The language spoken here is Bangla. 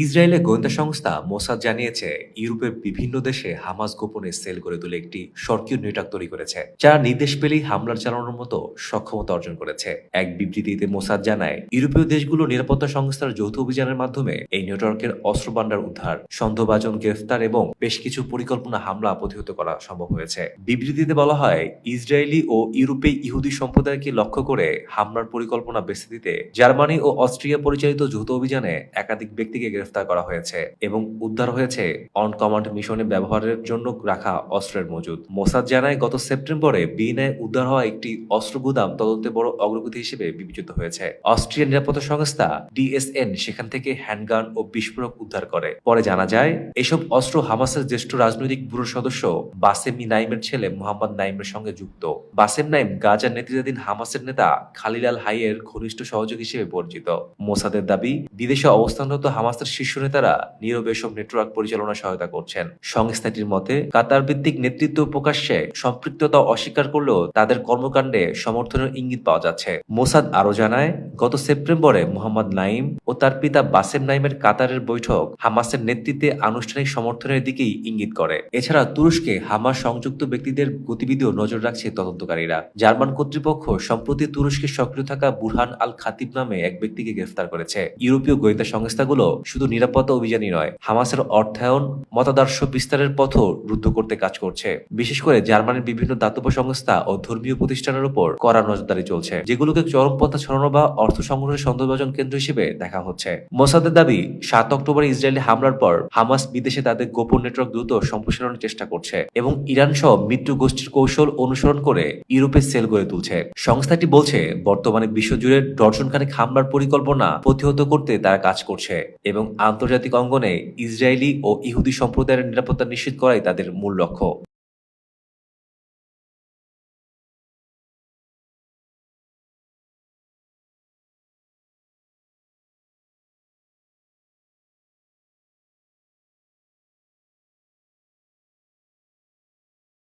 ইসরায়েলের গোয়েন্দা সংস্থা মোসাদ জানিয়েছে, ইউরোপের বিভিন্ন দেশে হামাস গোপনে সেল করে তুলে একটি সক্রিয় নেটওয়ার্ক তৈরি করেছে, যারা নির্দেশ পেলেই হামলার চালানোর মতো সক্ষমতা অর্জন করেছে। এক বিবৃতিতে মোসাদ জানায়, ইউরোপীয় দেশগুলো নিরাপত্তা সংস্থার যৌথ অভিযানের মাধ্যমে এই নেটওয়ার্কের অস্ত্র ভান্ডার উদ্ধার, সন্দেহভাজন গ্রেফতার এবং বেশ কিছু পরিকল্পনা হামলা প্রতিহত করা সম্ভব হয়েছে। বিবৃতিতে বলা হয়, ইসরায়েলি ও ইউরোপে ইহুদি সম্প্রদায়কে লক্ষ্য করে হামলার পরিকল্পনা বেছে দিতে জার্মানি ও অস্ট্রিয়া পরিচালিত যৌথ অভিযানে একাধিক ব্যক্তিকে গ্রেফতার করা হয়েছে এবং উদ্ধার হয়েছে অন কমান্ড মিশনে ব্যবহারের জন্য রাখা অস্ত্রের মজুদ। মোসাদ জানায়, গত সেপ্টেম্বরে বিনায় উদ্ধার হওয়া একটি অস্ত্র গুদাম তদন্তে বড় অগ্রগতি হিসেবে বিবেচিত হয়েছে। অস্ট্রিয়ান নিরাপত্তা সংস্থা ডিএসএন সেখান থেকে হ্যান্ডগান ও বিস্ফোরক উদ্ধার করে। পরে জানা যায়, এসব অস্ত্র হামাসের জ্যেষ্ঠ রাজনৈতিক ব্যুরোর সদস্য বাসেমি নাইমের ছেলে মোহাম্মদ নাইমের সঙ্গে যুক্ত। বাসেম নাইম গাজার নেতৃত্বাধীন হামাসের নেতা খালিলাল হাইয়ের ঘনিষ্ঠ সহযোগী হিসেবে পরিচিত। মোসাদের দাবি, বিদেশে অবস্থানরত হামাসের শীর্ষ নেতারা নীরবে এসব নেটওয়ার্ক পরিচালনা সহায়তা করছেন। সংস্থাটির মতে, কাতার ভিত্তিক নেতৃত্ব প্রকাশ্যে সম্পৃক্ততা অস্বীকার করলেও তাদের কর্মকাণ্ডে সমর্থনের ইঙ্গিত পাওয়া যাচ্ছে। মোসাদ আরও জানায়, গত সেপ্টেম্বরে মোহাম্মদ নাইম ও তার পিতা বাসেম নাইমের কাতারের বৈঠক হামাসের নেতৃত্বে আনুষ্ঠানিক সমর্থনের দিকেই ইঙ্গিত করে। এছাড়া তুরস্কে হামাস সংযুক্ত ব্যক্তিদের গতিবিধিও নজর রাখছে তদন্তকারীরা। জার্মান কর্তৃপক্ষ, সম্প্রতি তুরস্কে সক্রিয় থাকা বুরহান আল খাতিব নামে এক ব্যক্তিকে গ্রেফতার করেছে। ইউরোপীয় গোয়েন্দা সংস্থাগুলো শুধু নিরাপত্তা অভিযানই নয়, হামাসের অর্থায়ন, মতাদর্শ বিস্তারের পথও রুদ্ধ করতে কাজ করছে। বিশেষ করে জার্মানির বিভিন্ন দাতব্য সংস্থা ও ধর্মীয় প্রতিষ্ঠানের উপর কড়া নজরদারি চলছে, যেগুলোকে চরমপন্থা ছড়ানো বা অর্থ সংগ্রহের সন্দেহভাজন কেন্দ্র হিসেবে দেখা হচ্ছে। মোসাদের দাবি, সাত অক্টোবর ইসরায়েলি হামলার পর হামাস বিদেশে তাদের গোপন নেটওয়ার্ক দ্রুত সম্প্রসারণের চেষ্টা করছে এবং ইরান সহ মৃত্যু গোষ্ঠীর কৌশল অনুসরণ করে ইউরোপে সেল গড়ে তুলছে। সংস্থাটি বলছে, বর্তমানে বিশ্বজুড়ে ডর্জনখানেক হামলার পরিকল্পনা প্রতিহত করতে তারা কাজ করছে এবং আন্তর্জাতিক অঙ্গনে ইসরায়েলি ও ইহুদি সম্প্রদায়ের নিরাপত্তা নিশ্চিত করাই তাদের মূল লক্ষ্য।